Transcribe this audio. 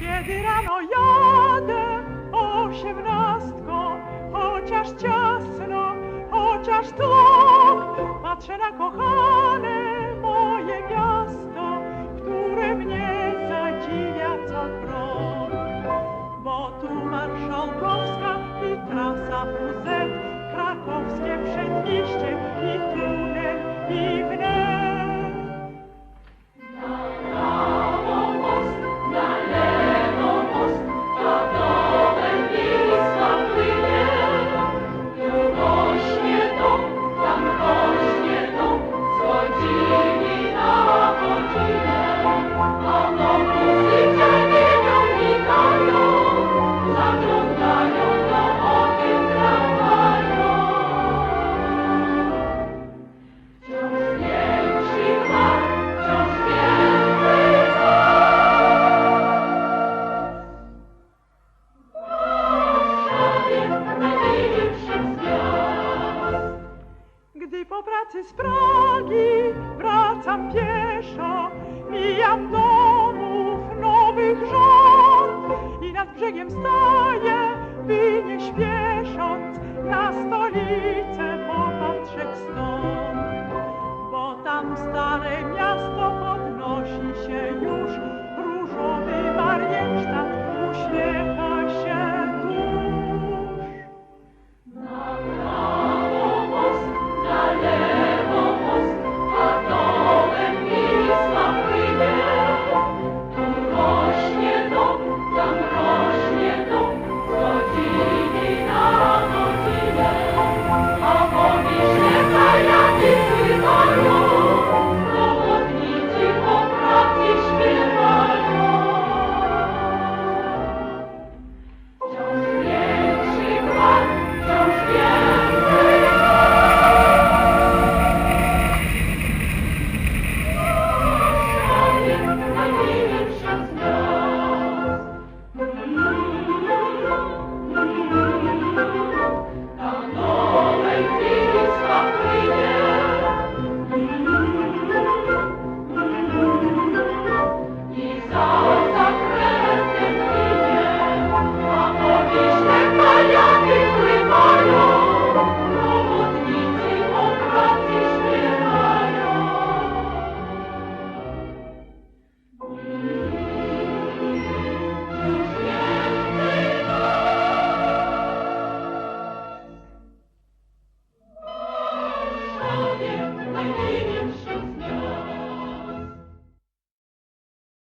Kiedy rano jadę osiemnastką, chociaż ciasno, chociaż tłok, patrzę na kochane moje miasto, które mnie zadziwia co krok. Bo tu marszałkowska i trasa WZ, krakowskie przedmieście, pracy z Pragi wracam pieszo, mijam domów nowych rząd i nad brzegiem staję, by nie śpiesząc na stolicę popatrzeć